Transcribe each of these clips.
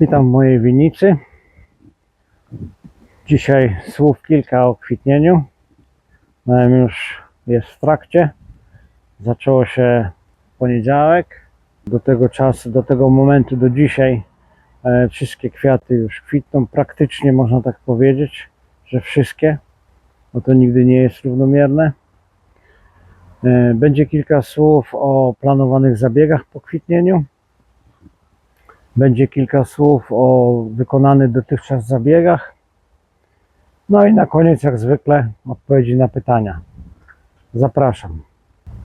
Witam w mojej winnicy. Dzisiaj słów kilka o kwitnieniu. Miałem już jest w trakcie. Zaczęło się poniedziałek. Do tego czasu, do tego momentu, do dzisiaj e, wszystkie kwiaty już kwitną. Praktycznie można tak powiedzieć, że wszystkie, bo to nigdy nie jest równomierne. E, Będzie kilka słów o planowanych zabiegach po kwitnieniu. Będzie kilka słów o wykonanych dotychczas zabiegach. No i na koniec, jak zwykle, odpowiedzi na pytania. Zapraszam.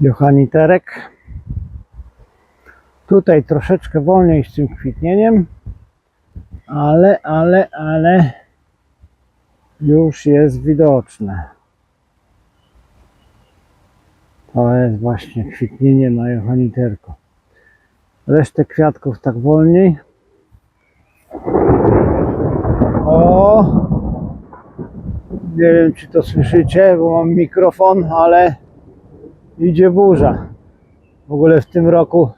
Johanniterek. Tutaj troszeczkę wolniej z tym kwitnieniem, ale, ale, ale już jest widoczne. To jest właśnie kwitnienie na Johanniterku. Resztę kwiatków tak wolniej. O! Nie wiem, czy to słyszycie, bo mam mikrofon, ale idzie burza. W ogóle w tym roku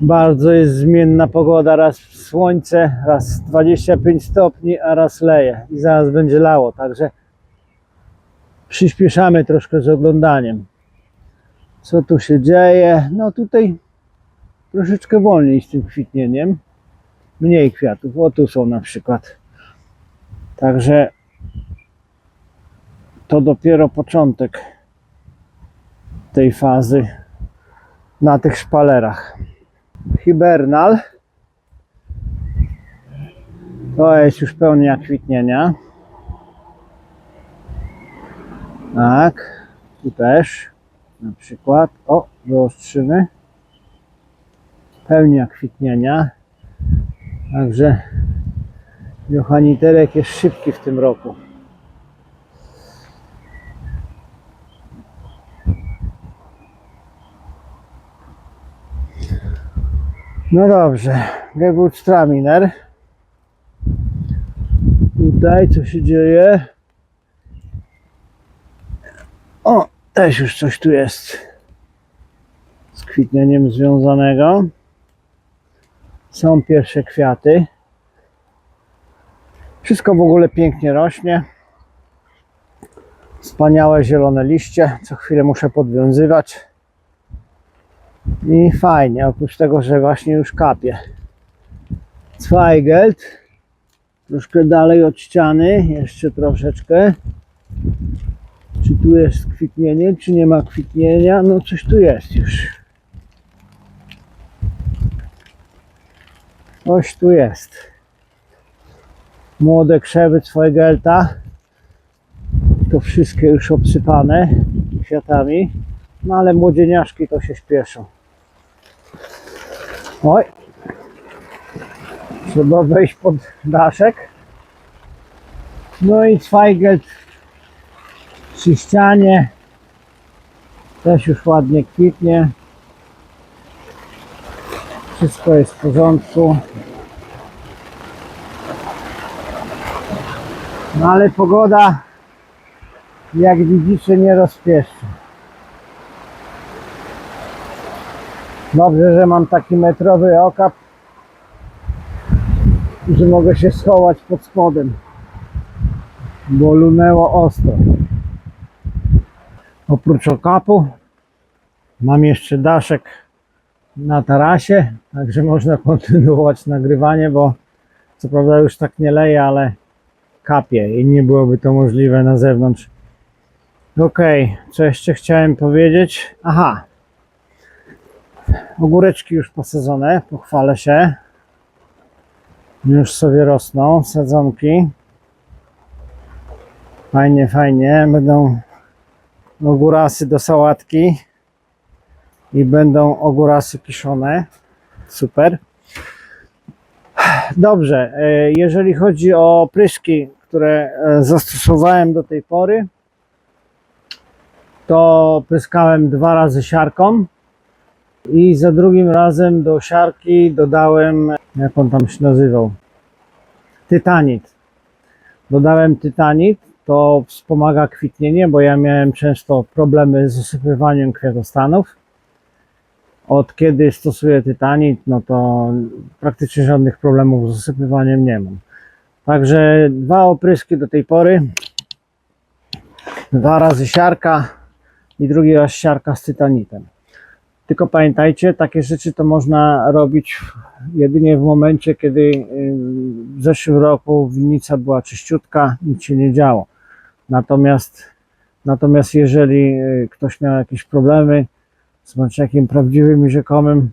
bardzo jest zmienna pogoda. Raz słońce, raz 25 stopni, a raz leje. I zaraz będzie lało, także przyspieszamy troszkę z oglądaniem. Co tu się dzieje? No tutaj troszeczkę wolniej z tym kwitnieniem. Mniej kwiatów. O tu są na przykład. Także to dopiero początek tej fazy na tych szpalerach. Hibernal. To jest już pełnia kwitnienia. Tak. Tu też. Na przykład. O, wyostrzymy pełnia kwitnienia. Także Johanniterek jest szybki w tym roku. No dobrze, Gewurztraminer. Tutaj co się dzieje? O, też już coś tu jest z kwitnieniem związanego. Są pierwsze kwiaty. Wszystko w ogóle pięknie rośnie. Wspaniałe zielone liście. Co chwilę muszę podwiązywać. I fajnie, oprócz tego, że właśnie już kapie. Zweigelt. Troszkę dalej od ściany, jeszcze troszeczkę. Czy tu jest kwitnienie, czy nie ma kwitnienia? No coś tu jest już. Coś tu jest. Młode krzewy Zweigelta. To wszystkie już obsypane kwiatami. No ale młodzieniaszki to się śpieszą. Oj. Trzeba wejść pod daszek. No i Zweigelt przy ścianie. Też już ładnie kwitnie. Wszystko jest w porządku. No ale pogoda, jak widzicie, nie rozpieszy. Dobrze, że mam taki metrowy okap, że mogę się schować pod spodem, bo lunęło ostro. Oprócz okapu mam jeszcze daszek na tarasie, także można kontynuować nagrywanie, bo co prawda już tak nie leje, ale kapie i nie byłoby to możliwe na zewnątrz. Ok, co jeszcze chciałem powiedzieć? Aha, ogóreczki już posadzone, pochwalę się. Już sobie rosną, sadzonki. Fajnie, fajnie, będą ogórasy do sałatki i będą ogórasy kiszone. Super. Dobrze, e, jeżeli chodzi o pryszki, które e, zastosowałem do tej pory, to pryskałem dwa razy siarką i za drugim razem do siarki dodałem, jak on tam się nazywał, tytanit. Dodałem tytanit, to wspomaga kwitnienie, bo ja miałem często problemy z zasypywaniem kwiatostanów Od kiedy stosuję tytanit, no to praktycznie żadnych problemów z zasypywaniem nie mam. Także dwa opryski do tej pory. Dwa razy siarka i drugi raz siarka z tytanitem. Tylko pamiętajcie, takie rzeczy to można robić jedynie w momencie, kiedy y, w zeszłym roku winnica była czyściutka, nic się nie działo. Natomiast, natomiast jeżeli y, ktoś miał jakieś problemy z prawdziwym i rzekomym,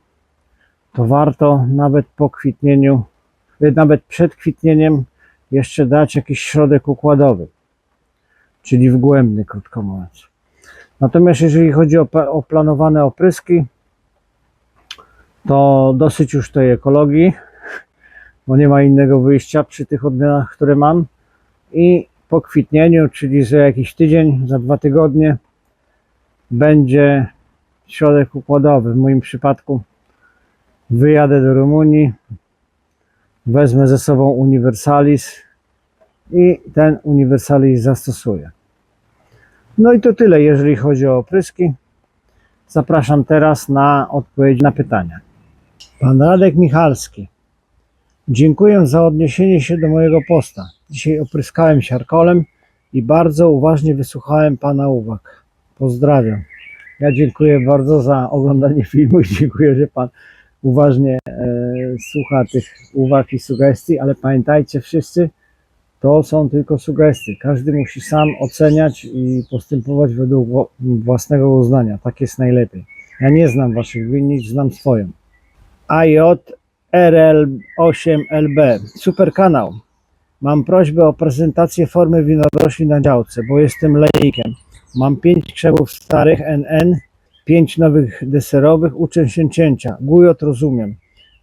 to warto nawet po kwitnieniu, y, nawet przed kwitnieniem jeszcze dać jakiś środek układowy, czyli wgłębny, krótko mówiąc. Natomiast jeżeli chodzi o, o planowane opryski, to dosyć już tej ekologii, bo nie ma innego wyjścia przy tych odmianach, które mam. I po kwitnieniu, czyli za jakiś tydzień, za dwa tygodnie, będzie środek układowy. W moim przypadku wyjadę do Rumunii, wezmę ze sobą Universalis i ten Universalis zastosuję. No i to tyle, jeżeli chodzi o opryski. Zapraszam teraz na odpowiedź na pytania. Pan Radek Michalski. Dziękuję za odniesienie się do mojego posta. Dzisiaj opryskałem siarkolem i bardzo uważnie wysłuchałem Pana uwag. Pozdrawiam. Ja dziękuję bardzo za oglądanie filmu i dziękuję, że Pan uważnie e, słucha tych uwag i sugestii, ale pamiętajcie wszyscy, to są tylko sugestie. Każdy musi sam oceniać i postępować według własnego uznania. Tak jest najlepiej. Ja nie znam waszych winnic, znam swoją. AJ RL8LB. Super kanał. Mam prośbę o prezentację formy winorośli na działce, bo jestem laikiem. Mam 5 krzewów starych NN, 5 nowych deserowych, uczę się cięcia. Gujot rozumiem,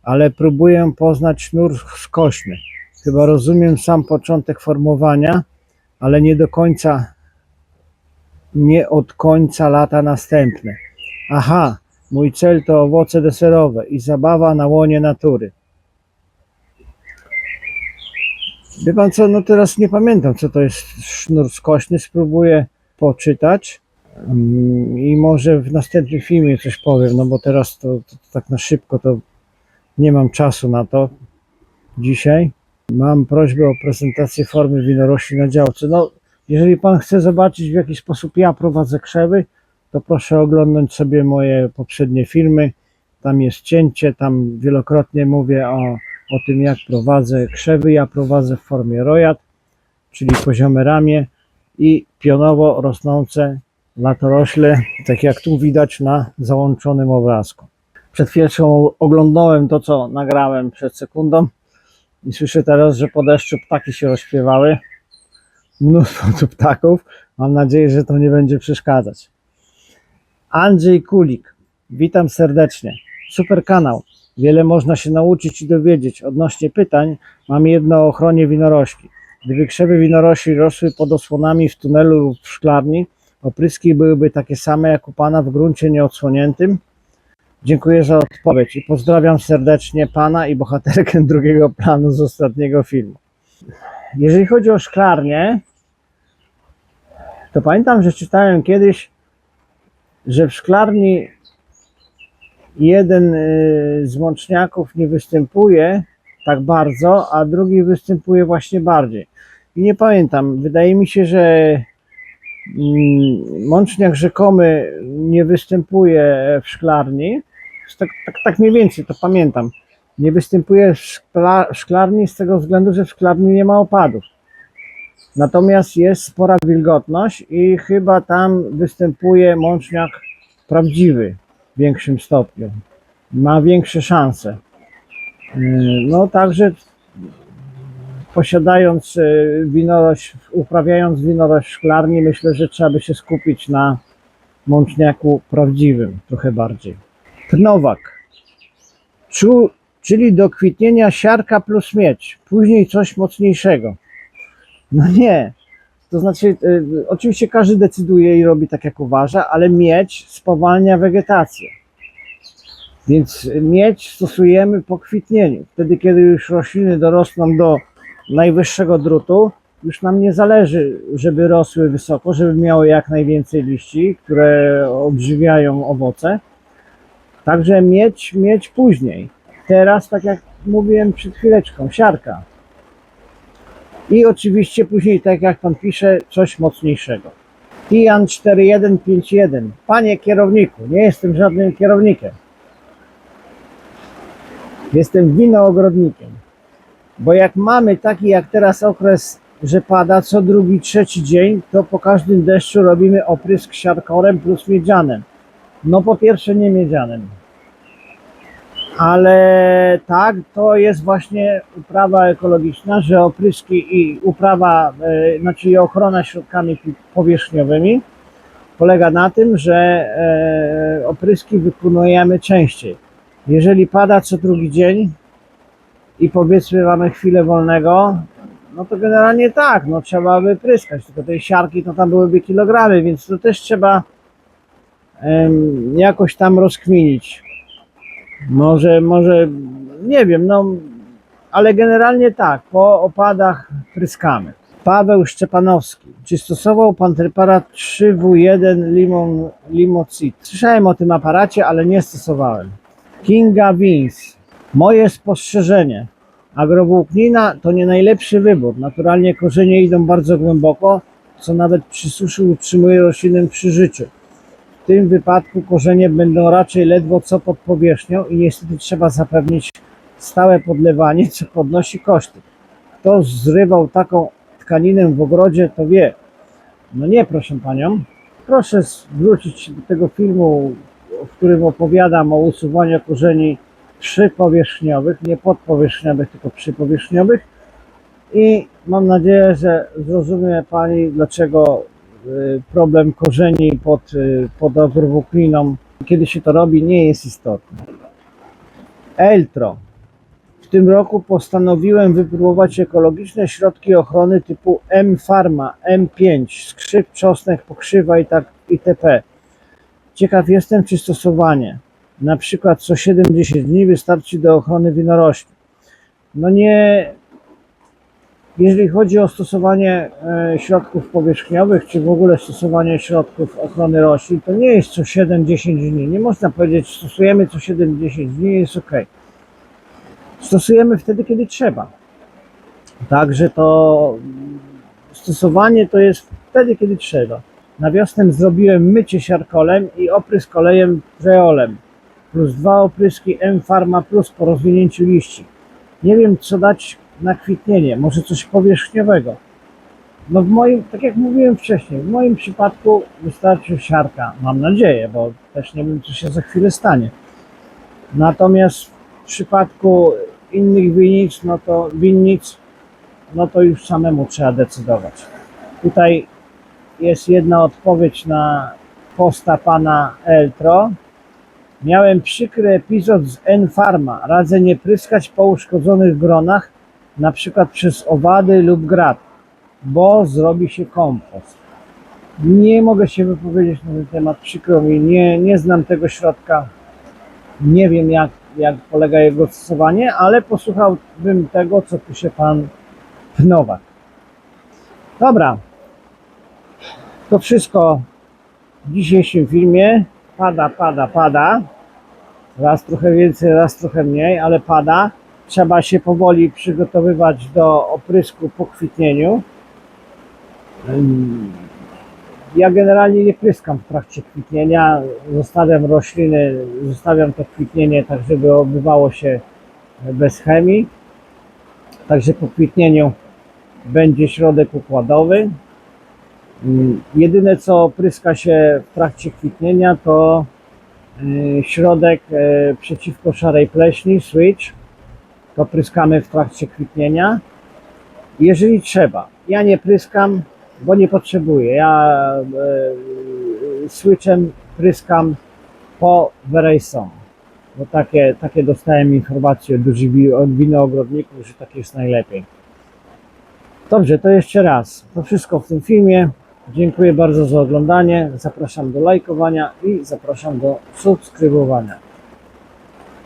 ale próbuję poznać sznur skośny. Chyba rozumiem sam początek formowania, ale nie do końca, nie od końca lata następne. Aha, mój cel to owoce deserowe i zabawa na łonie natury. Wie pan co, no teraz nie pamiętam co to jest sznur skośny, spróbuję poczytać mm, i może w następnym filmie coś powiem, no bo teraz to, to tak na szybko to nie mam czasu na to dzisiaj. Mam prośbę o prezentację formy winorośli na działce. No, jeżeli Pan chce zobaczyć, w jaki sposób ja prowadzę krzewy, to proszę oglądać sobie moje poprzednie filmy. Tam jest cięcie, tam wielokrotnie mówię o, o tym, jak prowadzę krzewy. Ja prowadzę w formie rojad, czyli poziome ramię i pionowo rosnące latorośle, tak jak tu widać na załączonym obrazku. Przed chwilą oglądałem to, co nagrałem przed sekundą. I słyszę teraz, że po deszczu ptaki się rozśpiewały. Mnóstwo tu ptaków. Mam nadzieję, że to nie będzie przeszkadzać. Andrzej Kulik. Witam serdecznie. Super kanał. Wiele można się nauczyć i dowiedzieć. Odnośnie pytań, mam jedno o ochronie winorośli. Gdyby krzewy winorośli rosły pod osłonami w tunelu lub w szklarni, opryski byłyby takie same jak u Pana w gruncie nieodsłoniętym? Dziękuję za odpowiedź i pozdrawiam serdecznie Pana i bohaterkę drugiego planu z ostatniego filmu. Jeżeli chodzi o szklarnię, to pamiętam, że czytałem kiedyś, że w szklarni jeden y, z mączniaków nie występuje tak bardzo, a drugi występuje właśnie bardziej. I nie pamiętam, wydaje mi się, że mm, mączniak rzekomy nie występuje w szklarni, tak, tak, tak mniej więcej to pamiętam. Nie występuje w szkla, w szklarni z tego względu, że w szklarni nie ma opadów. Natomiast jest spora wilgotność i chyba tam występuje mączniak prawdziwy w większym stopniu. Ma większe szanse. No także posiadając yy, winorość, uprawiając winorość w szklarni, myślę, że trzeba by się skupić na mączniaku prawdziwym trochę bardziej. Knowak. Czu, czyli do kwitnienia siarka plus miedź. Później coś mocniejszego. No nie. To znaczy, y, oczywiście każdy decyduje i robi tak jak uważa, ale miedź spowalnia wegetację. Więc miedź stosujemy po kwitnieniu. Wtedy, kiedy już rośliny dorosną do najwyższego drutu, już nam nie zależy, żeby rosły wysoko, żeby miały jak najwięcej liści, które odżywiają owoce Także mieć, mieć później. Teraz, tak jak mówiłem przed chwileczką, siarka. I oczywiście później, tak jak pan pisze, coś mocniejszego. Tian 4151. Panie kierowniku, nie jestem żadnym kierownikiem. Jestem winoogrodnikiem. Bo jak mamy taki jak teraz okres, że pada co drugi, trzeci dzień, to po każdym deszczu robimy oprysk siarkorem plus miedzianem. No po pierwsze nie miedzianem. Ale tak, to jest właśnie uprawa ekologiczna, że opryski i uprawa, e, znaczy ochrona środkami powierzchniowymi polega na tym, że e, opryski wykonujemy częściej. Jeżeli pada co drugi dzień i powiedzmy mamy chwilę wolnego, no to generalnie tak, no trzeba wypryskać, tylko tej siarki to tam byłyby kilogramy, więc to też trzeba jakoś tam rozkminić. Może, może, nie wiem, no, ale generalnie tak, po opadach pryskamy. Paweł Szczepanowski. Czy stosował pan preparat 3W1 limon, limocid? Słyszałem o tym aparacie, ale nie stosowałem. Kinga Beans. Moje spostrzeżenie. Agrowłóknina to nie najlepszy wybór. Naturalnie korzenie idą bardzo głęboko, co nawet przy suszy utrzymuje roślinę przy życiu. W tym wypadku korzenie będą raczej ledwo co pod powierzchnią i niestety trzeba zapewnić stałe podlewanie, co podnosi koszty. Kto zrywał taką tkaninę w ogrodzie, to wie. No nie, proszę panią. Proszę zwrócić się do tego filmu, w którym opowiadam o usuwaniu korzeni przypowierzchniowych, nie podpowierzchniowych, tylko przypowierzchniowych. I mam nadzieję, że zrozumie Pani, dlaczego y, problem korzeni pod, y, pod agrowłókniną, kiedy się to robi, nie jest istotny. Eltro. W tym roku postanowiłem wypróbować ekologiczne środki ochrony typu M-Pharma, M5, skrzyp, czosnek, pokrzywa i tak. Ciekaw jestem, czy stosowanie, na przykład co 70 dni wystarczy do ochrony winorośli. No nie, jeżeli chodzi o stosowanie e, środków powierzchniowych, czy w ogóle stosowanie środków ochrony roślin, to nie jest co 7-10 dni. Nie można powiedzieć, stosujemy co 7-10 dni, jest ok. Stosujemy wtedy, kiedy trzeba. Także to stosowanie to jest wtedy, kiedy trzeba. Na wiosnę zrobiłem mycie siarkolem i oprysk olejem preolem. Plus dwa opryski M-Pharma Plus po rozwinięciu liści. Nie wiem, co dać na kwitnienie. Może coś powierzchniowego. No w moim, tak jak mówiłem wcześniej, w moim przypadku wystarczy siarka. Mam nadzieję, bo też nie wiem, co się za chwilę stanie. Natomiast w przypadku innych winnic, no to winnic, no to już samemu trzeba decydować. Tutaj jest jedna odpowiedź na posta pana Eltro. Miałem przykry epizod z N-Pharma. Radzę nie pryskać po uszkodzonych gronach, na przykład przez owady lub grat, bo zrobi się kompost. Nie mogę się wypowiedzieć na ten temat, przykro mi, nie, nie znam tego środka, nie wiem jak, jak polega jego stosowanie, ale posłuchałbym tego, co pisze pan Nowak. Dobra, to wszystko w dzisiejszym filmie. Pada, pada, pada. Raz trochę więcej, raz trochę mniej, ale pada. Trzeba się powoli przygotowywać do oprysku po kwitnieniu. Ja generalnie nie pryskam w trakcie kwitnienia. Zostawiam rośliny, zostawiam to kwitnienie tak, żeby odbywało się bez chemii. Także po kwitnieniu będzie środek układowy. Mm, Jedyne co pryska się w trakcie kwitnienia to y, środek y, przeciwko szarej pleśni, switch. To pryskamy w trakcie kwitnienia. Jeżeli trzeba. Ja nie pryskam, bo nie potrzebuję. Ja y, switchem pryskam po Verizon. Bo takie, takie dostałem informacje od, wi- od winoogrodników, że tak jest najlepiej. Dobrze, to jeszcze raz. To wszystko w tym filmie. Dziękuję bardzo za oglądanie. Zapraszam do lajkowania i zapraszam do subskrybowania.